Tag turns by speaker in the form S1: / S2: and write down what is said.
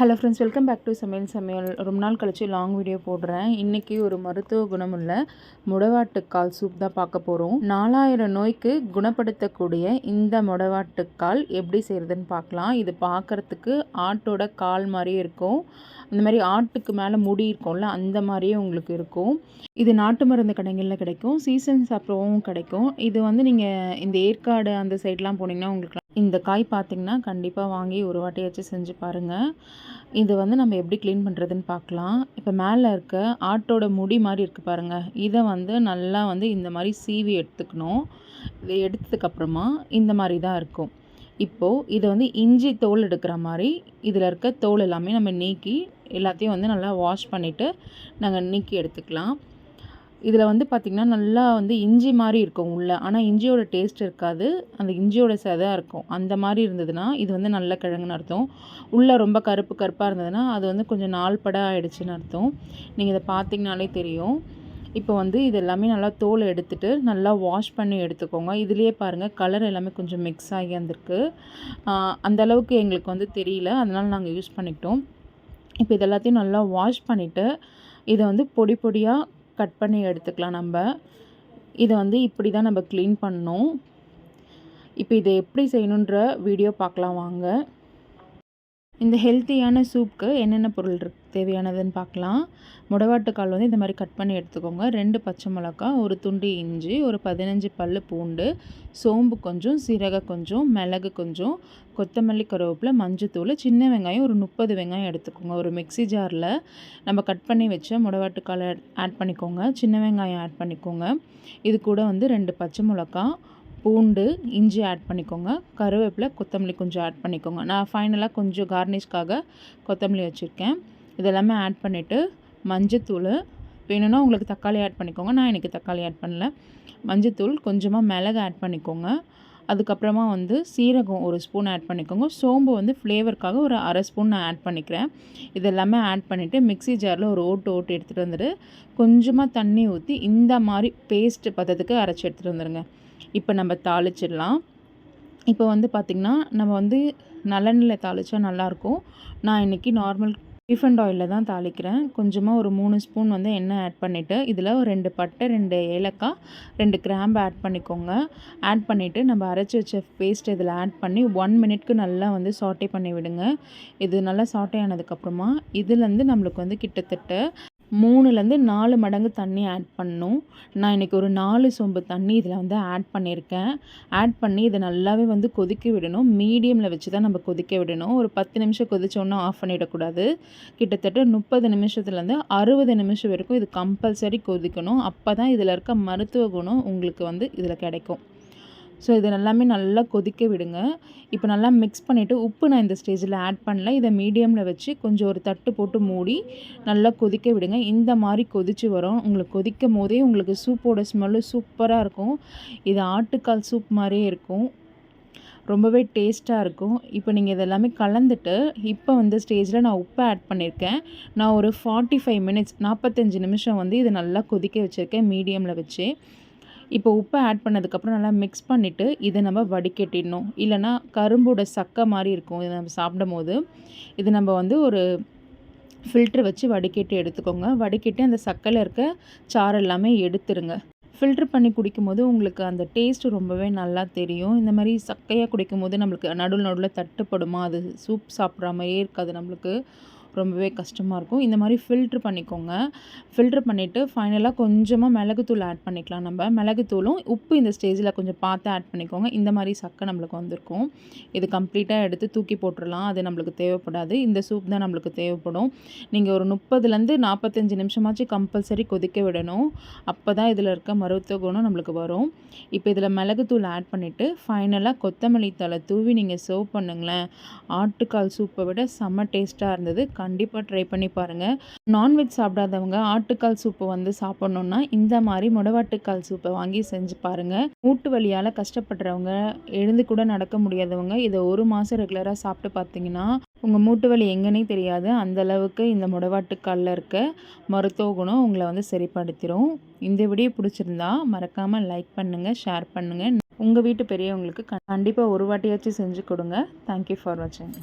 S1: Hello friends welcome back to Samayal Samayal. ரொம்ப நாள் கழிச்சு லாங் வீடியோ போடுறேன். இன்றைக்கி ஒரு மருத்துவ குணமுள்ள முடவாட்டுக்கால் சூப் தான் பார்க்க போகிறோம் நாலாயிரம் நோய்க்கு குணப்படுத்தக்கூடிய இந்த முடவாட்டுக்கால் எப்படி செய்கிறதுன்னு பார்க்கலாம். இது பார்க்குறதுக்கு ஆட்டோட கால் மாதிரியே இருக்கும். இந்த மாதிரி ஆட்டுக்கு மேலே முடி இருக்கும்ல அந்த மாதிரியே உங்களுக்கு இருக்கும். இது நாட்டு மருந்து கடைகளில் கிடைக்கும். சீசன்ஸ் அப்புறமும் கிடைக்கும். இது வந்து நீங்கள் இந்த ஏற்காடு அந்த சைட்லாம் போனீங்கன்னா உங்களுக்கு இந்த காய் பார்த்திங்கன்னா கண்டிப்பாக வாங்கி ஒரு வாட்டியாச்சும் செஞ்சு பாருங்கள் இது வந்து நம்ம எப்படி க்ளீன் பண்ணுறதுன்னு பார்க்கலாம் இப்போ மேலே இருக்க ஆட்டோட முடி மாதிரி இருக்குது பாருங்கள் இதை வந்து நல்லா வந்து இந்த மாதிரி சீவி எடுத்துக்கணும். இதை எடுத்ததுக்கப்புறமா இந்த மாதிரி தான் இருக்கும். இப்போது இதை வந்து இஞ்சி தோல் எடுக்கிற மாதிரி இதில் இருக்க தோல் எல்லாமே நம்ம நீக்கி எல்லாத்தையும் வந்து நல்லா வாஷ் பண்ணிவிட்டு நாங்கள் நீக்கி எடுத்துக்கலாம். இதில் வந்து பார்த்திங்கன்னா நல்லா வந்து இஞ்சி மாதிரி இருக்கும் உள்ளே. ஆனால் இஞ்சியோட டேஸ்ட் இருக்காது. அந்த இஞ்சியோட சதாக இருக்கும். அந்த மாதிரி இருந்ததுன்னா இது வந்து நல்ல கிழங்குன்னு அர்த்தம். உள்ளே ரொம்ப கருப்பு கருப்பாக இருந்ததுன்னா அது வந்து கொஞ்சம் நாள் பட ஆகிடுச்சின்னு அர்த்தம். நீங்கள் இதை பார்த்திங்கனாலே தெரியும். இப்போ வந்து இது எல்லாமே நல்லா தோலை எடுத்துகிட்டு நல்லா வாஷ் பண்ணி எடுத்துக்கோங்க. இதுலேயே பாருங்கள் கலர் எல்லாமே கொஞ்சம் மிக்ஸ் ஆகி வந்திருக்கு. அந்தளவுக்கு எங்களுக்கு வந்து தெரியல. அதனால் நாங்கள் யூஸ் பண்ணிக்கிட்டோம். இப்போ இது எல்லாத்தையும் நல்லா வாஷ் பண்ணிவிட்டு இதை வந்து பொடி பொடியாக கட் பண்ணி எடுத்துக்கலாம் நம்ம. இதை வந்து இப்படி தான் நம்ம க்ளீன் பண்ணணும். இப்போ இதை எப்படி செய்யணுன்ற வீடியோ பார்க்கலாம் வாங்க. இந்த ஹெல்த்தியான சூப்புக்கு என்னென்ன பொருள் இருக்கு தேவையானதுன்னு பார்க்கலாம். முடவாட்டுக்கால் வந்து இந்த மாதிரி கட் பண்ணி எடுத்துக்கோங்க. ரெண்டு பச்சை மிளகா ஒரு துண்டு இஞ்சி ஒரு பதினஞ்சு பல் பூண்டு சோம்பு கொஞ்சம் சீரகம் கொஞ்சம் மிளகு கொஞ்சம் கொத்தமல்லி கருவேப்பில் மஞ்சத்தூள் சின்ன வெங்காயம் ஒரு முப்பது வெங்காயம் எடுத்துக்கோங்க. ஒரு மிக்சி ஜாரில் நம்ம கட் பண்ணி வச்ச முடவாட்டுக்கால் ஆட் பண்ணிக்கோங்க. சின்ன வெங்காயம் ஆட் பண்ணிக்கோங்க. இது கூட வந்து ரெண்டு பச்சை மிளகா பூண்டு இஞ்சி ஆட் பண்ணிக்கோங்க. கருவேப்பிலை கொத்தமல்லி கொஞ்சம் ஆட் பண்ணிக்கோங்க. நான் ஃபைனலாக கொஞ்சம் கார்னிஷ்காக கொத்தமல்லி வச்சுருக்கேன். இதெல்லாமே ஆட் பண்ணிவிட்டு மஞ்சத்தூள். வேணும்னா உங்களுக்கு தக்காளி ஆட் பண்ணிக்கோங்க. நான் எனக்கு தக்காளி ஆட் பண்ணல. மஞ்சத்தூள் கொஞ்சமாக மிளகு ஆட் பண்ணிக்கோங்க. அதுக்கப்புறமா வந்து சீரகம் ஒரு ஸ்பூன் ஆட் பண்ணிக்கோங்க. சோம்பு வந்து ஃப்ளேவருக்காக ஒரு அரை ஸ்பூன் நான் ஆட் பண்ணிக்கிறேன். இதெல்லாமே ஆட் பண்ணிவிட்டு மிக்சி ஜாரில் ஒரு ஓட்டு ஓட்டு எடுத்துகிட்டு வந்துட்டு கொஞ்சமாக தண்ணி ஊற்றி இந்த மாதிரி பேஸ்ட்டு பதத்துக்கு அரைச்சி எடுத்துகிட்டு வந்துடுங்க இப்போ நம்ம தாளிச்சிடலாம். இப்போ வந்து பார்த்திங்கன்னா நம்ம வந்து நல்லெண்ணெயில் தாளித்தா நல்லாயிருக்கும் நான் இன்றைக்கி நார்மல் ரீஃபண்ட் ஆயிலில் தான் தாளிக்கிறேன். கொஞ்சமாக ஒரு மூணு ஸ்பூன் வந்து எண்ணெய் ஆட் பண்ணிவிட்டு இதில் ஒரு ரெண்டு பட்டை ரெண்டு ஏலக்காய் ரெண்டு கிராம்பு ஆட் பண்ணிக்கோங்க. ஆட் பண்ணிவிட்டு நம்ம அரைச்சி வச்ச பேஸ்ட் இதில் ஆட் பண்ணி ஒன் மினிட்க்கு நல்லா வந்து சாட்டே பண்ணி விடுங்க. இது நல்லா சாட்டே ஆனதுக்கப்புறமா இதுலேருந்து நம்மளுக்கு வந்து கிட்டத்தட்ட மூணுலேருந்து நாலு மடங்கு தண்ணி ஆட் பண்ணணும் நான் இன்றைக்கி ஒரு நாலு சொம்பு தண்ணி இதில் வந்து ஆட் பண்ணியிருக்கேன் ஆட் பண்ணி இதை நல்லாவே வந்து கொதிக்க விடணும். மீடியமில் வச்சு தான் நம்ம கொதிக்க விடணும். ஒரு பத்து நிமிஷம் கொதிச்சோன்னா ஆஃப் பண்ணிடக்கூடாது. கிட்டத்தட்ட முப்பது நிமிஷத்துலேருந்து அறுபது நிமிஷம் வரைக்கும் இது கம்பல்சரி கொதிக்கணும். அப்போ தான் இதில் இருக்க மருத்துவ குணம் உங்களுக்கு வந்து இதில் கிடைக்கும். ஸோ இதை எல்லாமே நல்லா கொதிக்க விடுங்க. இப்போ நல்லா மிக்ஸ் பண்ணிவிட்டு உப்பு நான் இந்த ஸ்டேஜில் ஆட் பண்ணல. இதை மீடியமில் வச்சு கொஞ்சம் ஒரு தட்டு போட்டு மூடி நல்லா கொதிக்க விடுங்க. இந்த மாதிரி கொதித்து வரும். உங்களுக்கு கொதிக்கும் போதே உங்களுக்கு சூப்போட ஸ்மெல்லு சூப்பராக இருக்கும். இது ஆட்டுக்கால் சூப் மாதிரியே இருக்கும். ரொம்பவே டேஸ்ட்டாக இருக்கும். இப்போ நீங்கள் இதெல்லாமே கலந்துட்டு இப்போ வந்து ஸ்டேஜில் நான் உப்பை ஆட் பண்ணியிருக்கேன் நான் ஒரு ஃபார்ட்டி ஃபைவ் மினிட்ஸ் நாற்பத்தஞ்சு நிமிஷம் வந்து இதை நல்லா கொதிக்க வச்சுருக்கேன் மீடியமில் வச்சு. இப்போ உப்பை ஆட் பண்ணதுக்கப்புறம் நல்லா மிக்ஸ் பண்ணிவிட்டு இதை நம்ம வடிகட்டிடணும். இல்லைனா கரும்போட சக்கை மாதிரி இருக்கும். இதை நம்ம சாப்பிடும் போது இது நம்ம வந்து ஒரு ஃபில்ட்ரு வச்சு வடிகட்டி எடுத்துக்கோங்க. வடிகட்டி அந்த சக்கையில் இருக்க சாறு எல்லாமே எடுத்துருங்க. ஃபில்ட்ரு பண்ணி குடிக்கும்போது உங்களுக்கு அந்த டேஸ்ட்டு ரொம்பவே நல்லா தெரியும். இந்த மாதிரி சக்கையாக குடிக்கும்போது நம்மளுக்கு நடுவில் நடுவில் தட்டுப்படுமா? அது சூப் சாப்பிட்ற மாதிரியே இருக்காது நம்மளுக்கு. ரொம்பவே கஷ்டமாக இருக்கும். இந்த மாதிரி ஃபில்ட்ரு பண்ணிக்கோங்க. ஃபில்ட்ரு பண்ணிவிட்டு ஃபைனலாக கொஞ்சமாக மிளகுத்தூள் ஆட் பண்ணிக்கலாம் நம்ம. மிளகுத்தூளும் உப்பு இந்த ஸ்டேஜில் கொஞ்சம் பார்த்து ஆட் பண்ணிக்கோங்க. இந்த மாதிரி சக்கை நம்மளுக்கு வந்திருக்கும். இது கம்ப்ளீட்டாக எடுத்து தூக்கி போட்டுடலாம் அது நம்மளுக்கு தேவைப்படாது. இந்த சூப் தான் நம்மளுக்கு தேவைப்படும். நீங்கள் ஒரு முப்பதுலேருந்து நாற்பத்தஞ்சு நிமிஷமாச்சு கம்பல்சரி கொதிக்க விடணும். அப்போ தான் இதில் இருக்க மருத்துவ குணம் நம்மளுக்கு வரும். இப்போ இதில் மிளகுத்தூள் ஆட் பண்ணிவிட்டு ஃபைனலாக கொத்தமல்லி தலை தூவி நீங்கள் சர்வ் பண்ணுங்களேன். ஆட்டுக்கால் சூப்பை விட செம்ம டேஸ்ட்டாக இருந்தது. கண்டிப்பாக ட்ரை பண்ணி பாருங்கள் நான்வெஜ் சாப்பிடாதவங்க ஆட்டுக்கால் சூப்பு வந்து சாப்பிட்ணுன்னா இந்த மாதிரி முடவாட்டுக்கால் சூப்பை வாங்கி செஞ்சு பாருங்கள் மூட்டு வலியால் கஷ்டப்படுறவங்க எழுந்து கூட நடக்க முடியாதவங்க இதை ஒரு மாதம் ரெகுலராக சாப்பிட்டு பார்த்தீங்கன்னா உங்கள் மூட்டு வலி எங்கன்னே தெரியாது. அந்தளவுக்கு இந்த முடவாட்டுக்காலில் இருக்க மருத்துவ குணம் உங்களை வந்து சரிப்படுத்திடும் இந்த வீடியோ பிடிச்சிருந்தா மறக்காமல் லைக் பண்ணுங்கள் ஷேர் பண்ணுங்கள் உங்கள் வீட்டு பெரியவங்களுக்கு கண்டிப்பாக ஒரு வாட்டியாச்சும் செஞ்சு கொடுங்க. தேங்க்யூ ஃபார் வாட்சிங்